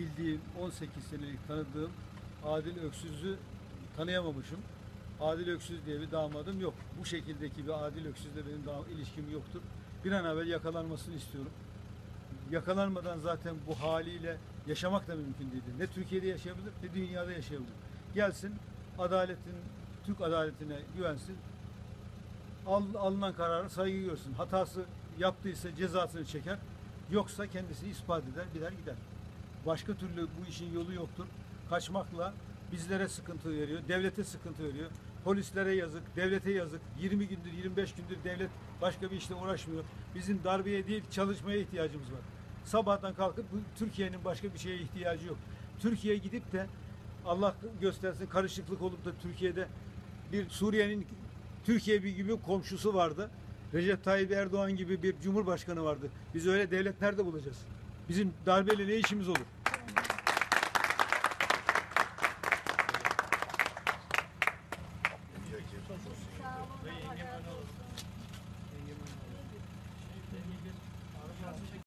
bildiğim 18 senelik tanıdığım Adil Öksüz'ü tanıyamamışım. Adil Öksüz diye bir damadım yok. Bu şekildeki bir Adil Öksüz'le benim daha ilişkim yoktur. Bir an evvel yakalanmasını istiyorum. Yakalanmadan zaten bu haliyle yaşamak da mümkün değildir. Ne Türkiye'de yaşayabilir ne dünyada yaşayabilir. Gelsin adaletin, Türk adaletine güvensin. Al, alınan kararı saygı görsün. Hatası yaptıysa cezasını çeker. Yoksa kendisini ispat eder, gider gider. Başka türlü bu işin yolu yoktur. Kaçmakla bizlere sıkıntı veriyor, devlete sıkıntı veriyor. Polislere yazık, devlete yazık. 20 gündür, 25 gündür devlet başka bir işle uğraşmıyor. Bizim darbeye değil, çalışmaya ihtiyacımız var. Sabahtan kalkıp Türkiye'nin başka bir şeye ihtiyacı yok. Türkiye gidip de Allah göstersin karışıklık olup da Türkiye'de bir Suriye'nin Türkiye gibi komşusu vardı. Recep Tayyip Erdoğan gibi bir cumhurbaşkanı vardı. Biz öyle devlet nerede bulacağız? Bizim darbeyle ne işimiz olur? Sağ olun.